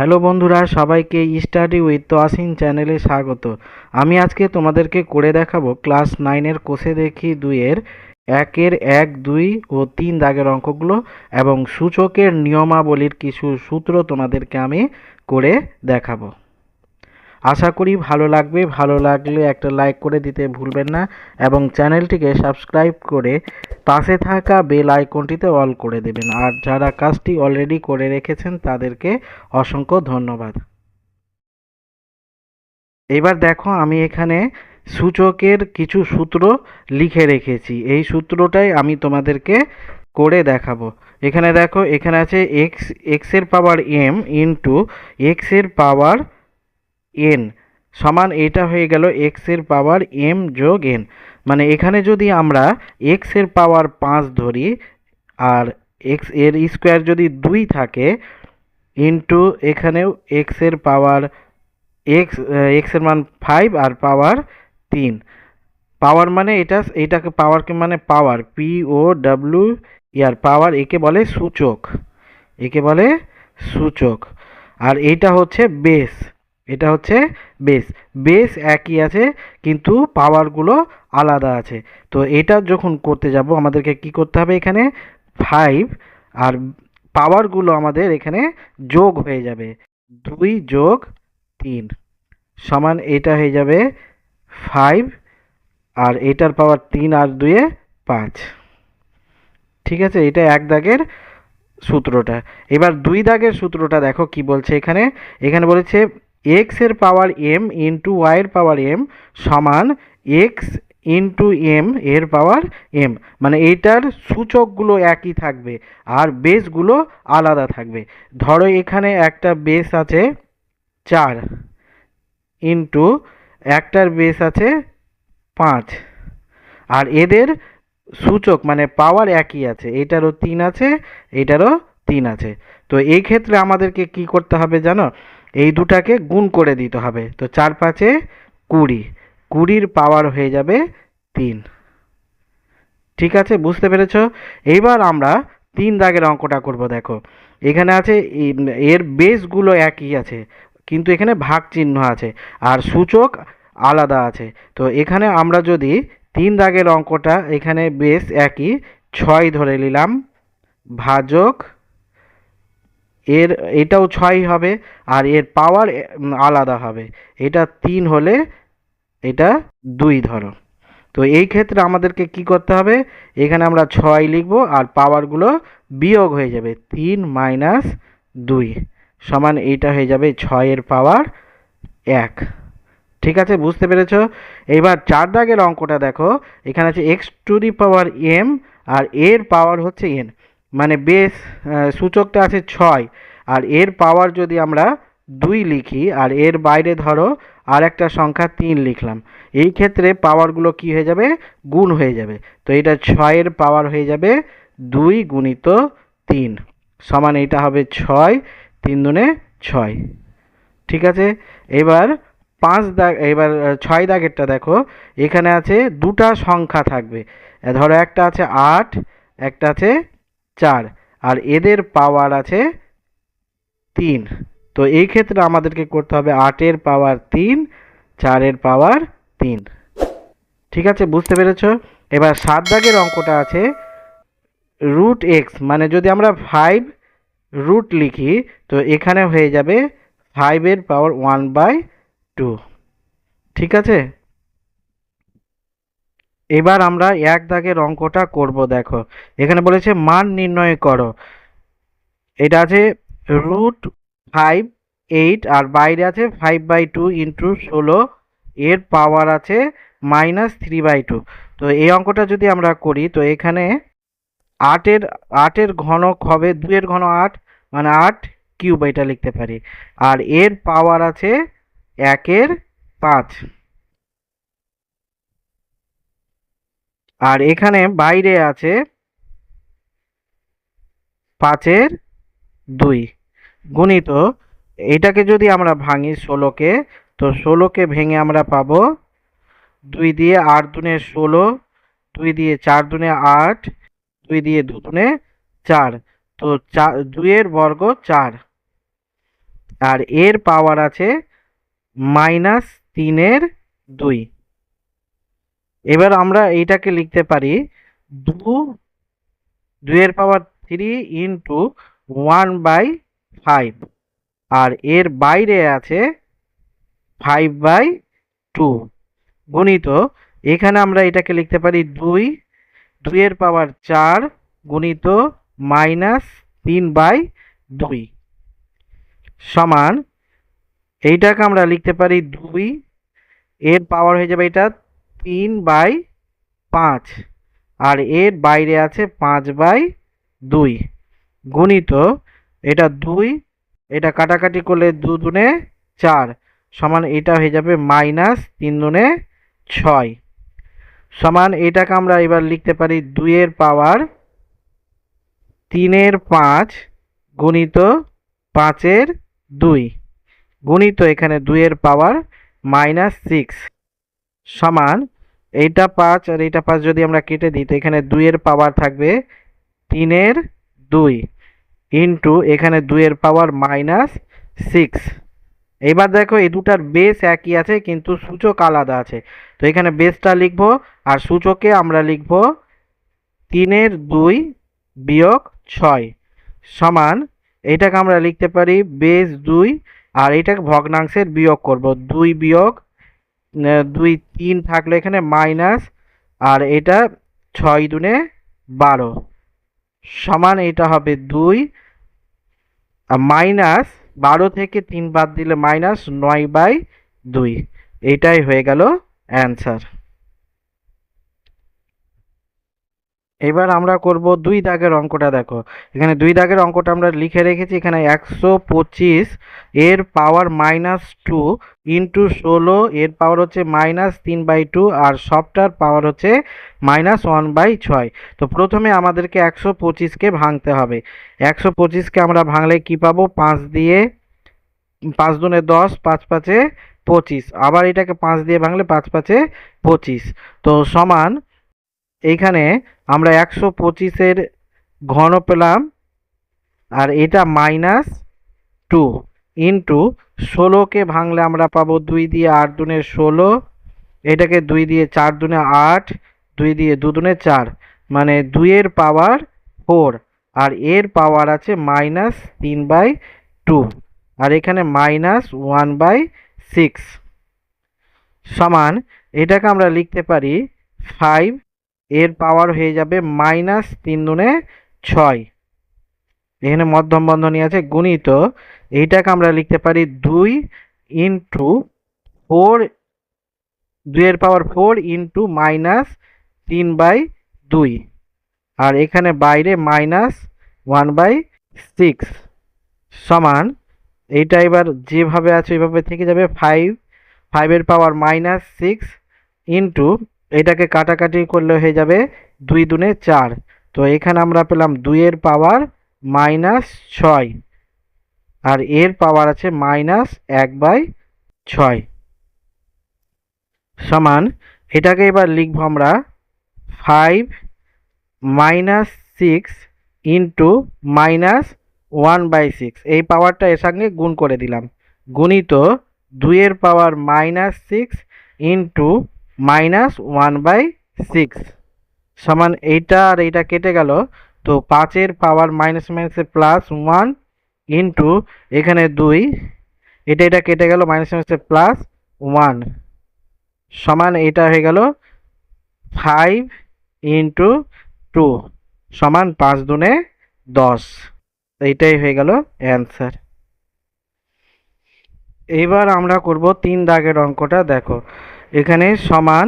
Hello বন্ধুরা, সবাইকে study with Toyasin চ্যানেলে স্বাগত। আমি আজকে তোমাদেরকে করে দেখাবো ক্লাস নাইনের কোষে দেখি দুইয়ের একের এক, দুই ও তিন দাগের অঙ্কগুলো এবং সূচকের নিয়মাবলীর কিছু সূত্র তোমাদেরকে আমি করে দেখাবো। আশা করি ভালো লাগবে, ভালো লাগলে একটা লাইক করে দিতে ভুলবেন না এবং চ্যানেলটিকে সাবস্ক্রাইব করে পাশে থাকা বেল আইকনটিতে অল করে দেবেন। আর যারা কাজটি অলরেডি করে রেখেছেন, তাদেরকে অসংখ্য ধন্যবাদ। এবার দেখো, আমি এখানে সূচকের কিছু সূত্র লিখে রেখেছি। এই সূত্রটাই আমি তোমাদেরকে করে দেখাবো। এখানে দেখো, এখানে আছে এক্স এক্সের পাওয়ার এম ইন্টু এক্সের পাওয়ার এন সমান এটা হয়ে গেল এক্সের পাওয়ার এম যোগ এন মানে এখানে যদি আমরা এক্সের পাওয়ার পাঁচ ধরি আর এক্সের স্কোয়ার যদি দুই থাকে ইন্টু এখানেও এক্সের পাওয়ার এক্স এক্সের মান ফাইভ আর পাওয়ার তিন। পাওয়ার মানে এটা, এটাকে পাওয়ারকে মানে পাওয়ার পি ও ডাব্লিউ ইয়ার পাওয়ার একে বলে সূচক। একে বলে সূচক। আর এইটা হচ্ছে বেস এটা হচ্ছে বেস বেস একই আছে, কিন্তু পাওয়ারগুলো আলাদা আছে। তো এটা যখন করতে যাব, আমাদেরকে কি করতে হবে এখানে? ফাইভ আর পাওয়ারগুলো আমাদের এখানে যোগ হয়ে যাবে। দুই যোগ তিন। সমান এটা হয়ে যাবে ফাইভ আর এটার পাওয়ার তিন আর দুয়ে পাঁচ। ঠিক আছে? এটা এক দাগের সূত্রটা। এবার দুই দাগের সূত্রটা দেখো কি বলছে এখানে। এখানে বলেছে এক্সের পাওয়ার এম ইন্টু ওয়াইয়ের পাওয়ার এম সমান এক্স ইন্টু এম এর পাওয়ার এম মানে এইটার সূচকগুলো একই থাকবে আর বেসগুলো আলাদা থাকবে। ধরো এখানে একটা বেস আছে চার ইন্টু একটার বেস আছে পাঁচ। আর এদের সূচক মানে পাওয়ার একই আছে। এটারও তিন আছে, এটারও তিন আছে। তো এই ক্ষেত্রে আমাদেরকে কি করতে হবে জানো? এই দুটাকে গুণ করে দিতে হবে। তো চার পাঁচে কুড়ি। কুড়ির পাওয়ার হয়ে যাবে তিন। ঠিক আছে? বুঝতে পেরেছ? এইবার আমরা তিন দাগের অঙ্কটা করব, দেখো। এখানে আছে এর বেসগুলো একই আছে, কিন্তু এখানে ভাগ চিহ্ন আছে, আর সূচক আলাদা আছে। তো এখানে আমরা যদি তিন দাগের অঙ্কটা, এখানে বেস একই, ছয় ধরে নিলাম, ভাজক এর, এটাও ছয় হবে, আর এর পাওয়ার আলাদা হবে। এটা তিন হলে এটা দুই ধরো। তো এই ক্ষেত্রে আমাদেরকে কি করতে হবে? এখানে আমরা ছয় লিখব, আর পাওয়ারগুলো বিয়োগ হয়ে যাবে, তিন মাইনাস দুই। সমান এইটা হয়ে যাবে ছয়ের পাওয়ার এক। ঠিক আছে, বুঝতে পেরেছ? এবার চার দাগের অঙ্কটা দেখো। এখানে আছে X to the power M আর এর পাওয়ার হচ্ছে এন মানে বেস সূচকটা আছে ছয়। আর এর পাওয়ার যদি আমরা দুই লিখি, আর এর বাইরে ধরো আর একটা সংখ্যা তিন লিখলাম, এই ক্ষেত্রে পাওয়ারগুলো কি হয়ে যাবে? গুণ হয়ে যাবে। তো এটা ছয়ের পাওয়ার হয়ে যাবে দুই গুণিত তিন। সমান এটা হবে ছয়, তিন দুনে ছয়। ঠিক আছে? এবার পাঁচ দাগ, এবার ছয় দাগেরটা দেখো। এখানে আছে দুটা সংখ্যা থাকবে। ধরো একটা আছে আট, একটা আছে চার। আর এদের পাওয়ার আছে তিন। তো এই ক্ষেত্রে আমাদেরকে করতে হবে আটের পাওয়ার তিন, চারের পাওয়ার তিন। ঠিক আছে, বুঝতে পেরেছ? এবার সাত দাগের অঙ্কটা আছে রুট এক্স মানে যদি আমরা ফাইভ রুট লিখি, তো এখানে হয়ে যাবে ফাইভের পাওয়ার ওয়ান বাই টু ঠিক আছে? এবার আমরা এক দাগের অঙ্কটা করব, দেখো। এখানে বলেছে মান নির্ণয় করো। এটা আছে রুট ফাইভ এইট আর বাইরে আছে ফাইভ বাই টু ইন্টু ষোলো। এর পাওয়ার আছে মাইনাস থ্রি বাই টু তো এই অঙ্কটা যদি আমরা করি, তো এখানে আটের আটের ঘনক হবে দুয়ের ঘন আট মানে আট কিউব এটা লিখতে পারি। আর এর পাওয়ার আছে একের পাঁচ। আর এখানে বাইরে আছে পাঁচের দুই। গুণিত, এটাকে যদি আমরা ভাঙি ষোলোকে, তো ষোলোকে ভেঙে আমরা পাবো দুই দিয়ে আট দুনে ষোলো, দুই দিয়ে চার দুনে আট, দুই দিয়ে দু দুনে চার। তো চার দুইয়ের বর্গ চার। আর এর পাওয়ার আছে মাইনাস তিনের দুই। এবার আমরা এইটাকে লিখতে পারি দু, দুইয়ের power three into one by five. আর এর বাইরে আছে ফাইভ বাই টু। গুণিত, এখানে আমরা এটাকে লিখতে পারি দুই, দুইয়ের পাওয়ার চার গুণিত মাইনাস তিন বাই দুই। সমান, এইটাকে আমরা লিখতে পারি দুই, এর পাওয়ার হয়ে যাবে এটা তিন বাই পাঁচ। আর এর বাইরে আছে পাঁচ বাই দুই। গুণিত এটা দুই, এটা কাটাকাটি করলে দু দুনে চার। সমান এটা হয়ে যাবে মাইনাস তিন দুনে ছয়। সমান এটাকে আমরা এবার লিখতে পারি দুইয়ের পাওয়ার তিনের পাঁচ গুণিত পাঁচের দুই। গুণিত এখানে দুইয়ের পাওয়ার মাইনাস সিক্স। সমান এইটা পাঁচ আর এইটা পাঁচ যদি আমরা কেটে দিই, তো এখানে দুইয়ের পাওয়ার থাকবে তিনের দুই ইন্টু এখানে দুইয়ের পাওয়ার মাইনাস সিক্স। এবার দেখো এই দুটার বেস একই আছে, কিন্তু সূচক আলাদা আছে। তো এখানে বেসটা লিখব আর সূচকে আমরা লিখব তিনের দুই বিয়োগ ছয় সমান এটাকে আমরা লিখতে পারি বেস দুই আর এটাকে ভগ্নাংশের বিয়োগ করব, দুই বিয়োগ দুই তিন থাকলে এখানে মাইনাস আর এটা ছয় দুনে বারো। সমান এটা হবে দুই। মাইনাস বারো থেকে তিন বাদ দিলে মাইনাস নয় বাই দুই। এটাই হয়ে গেল অ্যান্সার এবার আমরা করব দুই দাগের অঙ্কটা দেখো। এখানে দুই দাগের অঙ্কটা আমরা লিখে রেখেছি, এখানে একশো পঁচিশ, এর পাওয়ার মাইনাস টু ইন্টু ষোলো, এর পাওয়ার হচ্ছে মাইনাস তিন বাই টু আর সবটার পাওয়ার হচ্ছে মাইনাস ওয়ান বাই ছয়। তো প্রথমে আমাদেরকে একশো পঁচিশকে ভাঙতে হবে। একশো পঁচিশকে আমরা ভাঙলে কি পাবো? পাঁচ দিয়ে, পাঁচ দুনে দশ, পাঁচ পাঁচে পঁচিশ। আবার এটাকে পাঁচ দিয়ে ভাঙলে পাঁচ পাঁচে পঁচিশ। তো সমান এইখানে আমরা একশো পঁচিশের ঘন পেলাম, আর এটা মাইনাস টু ইন্টু ষোলোকে ভাঙলে আমরা পাবো দুই দিয়ে আট দুনে ষোলো, এটাকে দুই দিয়ে চার দুনে আট, দুই দিয়ে দু দুনে চার মানে দুইয়ের পাওয়ার ফোর, আর এর পাওয়ার আছে মাইনাস তিন বাই টু, আর এখানে মাইনাস ওয়ান বাই সিক্স। সমান এটাকে আমরা লিখতে পারি ফাইভ এর পাওয়ার হয়ে যাবে মাইনাস তিন দুনে ছয়। এখানে মধ্যম বন্ধনী আছে, গুণিত। এইটাকে আমরা লিখতে পারি দুই ইন্টু ফোর দুইয়ের পাওয়ার ফোর ইন্টু মাইনাস তিন বাই দুই। আর এখানে বাইরে মাইনাস ওয়ান বাই সিক্স সমান, এইটা এবার যেভাবে আছে ওইভাবে থেকে যাবে ফাইভ ফাইভের পাওয়ার মাইনাস সিক্স ইন্টু এটাকে কাটাকাটি করলে হয়ে যাবে দুই দুনে চার। তো এখানে আমরা পেলাম দুইয়ের পাওয়ার মাইনাস ছয়। আর এর পাওয়ার আছে মাইনাস এক বাই ছয়। সমান, এটাকে এবার লিখব আমরা five minus six into minus one by six. এই পাওয়ারটা এর সঙ্গে গুণ করে দিলাম। গুণিত দুইয়ের power minus six into minus one by six. সমান এইটা আর এইটা কেটে গেল। তো পাঁচের পাওয়ার মাইনাস মাইনাসে প্লাস ওয়ান ইন্টু এখানে দুই। এটা এটা কেটে গেল, মাইনাস মাইনাসে প্লাস ওয়ান। সমান এটা হয়ে গেল ফাইভ ইন্টু টু। সমান পাঁচ দুনে দশ। এইটাই হয়ে গেল অ্যান্সার। এবার আমরা করব তিন দাগের অঙ্কটা, দেখো। এখানে সমান,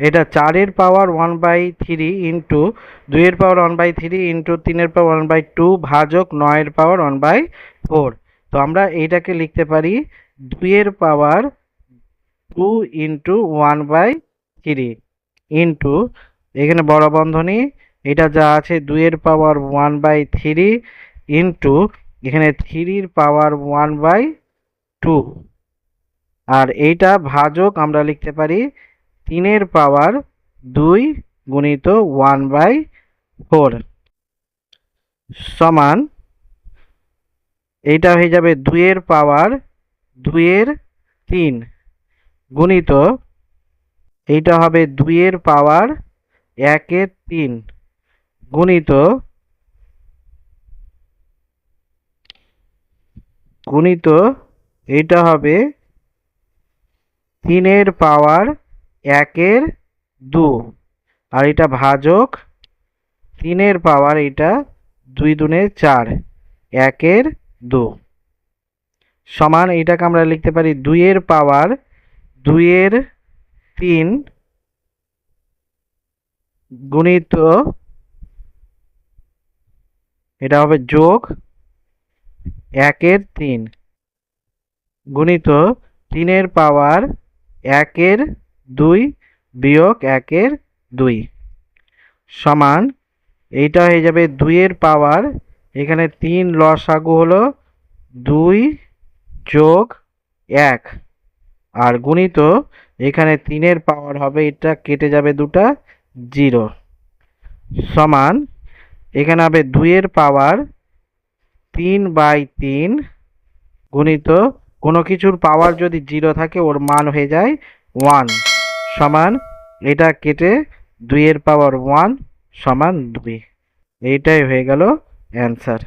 এটা চারের power one by three into দুইয়ের power one by three into তিনের পাওয়ার ওয়ান বাই টু ভাজক নয়ের পাওয়ার ওয়ান বাই ফোর তো আমরা এইটাকে লিখতে পারি দুইয়ের power two into one by three into এখানে বড় বন্ধনী, এটা যা আছে দুইয়ের power one by three into এখানে থ্রির পাওয়ার ওয়ান বাই টু আর এইটা ভাজক আমরা লিখতে পারি তিনের পাওয়ার দুই গুণিত ওয়ান বাই ফোর সমান এইটা হয়ে যাবে দুইয়ের পাওয়ার দুইয়ের তিন গুণিত এইটা হবে দুইয়ের পাওয়ার একের তিন গুণিত গুণিত এইটা হবে তিনের পাওয়ার একের দু। আর এটা ভাজক। তিনের পাওয়ার এটা দুই দুনে চার, একের দু। সমান এইটাকে আমরা লিখতে পারি দুইয়ের পাওয়ার দুইয়ের তিন গুণিত এটা হবে যোগ একের তিন। গুণিত তিনের পাওয়ার একের দুই বিয়োগ একের দুই সমান এইটা হয়ে যাবে দুইয়ের পাওয়ার। এখানে তিন লসাগু হলো দুই যোগ এক। আর গুণিত এখানে তিনের পাওয়ার হবে, এটা কেটে যাবে দুটা জিরো। সমান এখানে হবে দুইয়ের পাওয়ার তিন বাই তিন গুণিত কোনো কিছুর পাওয়ার যদি জিরো থাকে, ওর মান হয়ে যায় ওয়ান সমান এটা কেটে দুইয়ের পাওয়ার ওয়ান সমান দুই। এইটাই হয়ে গেল অ্যান্সার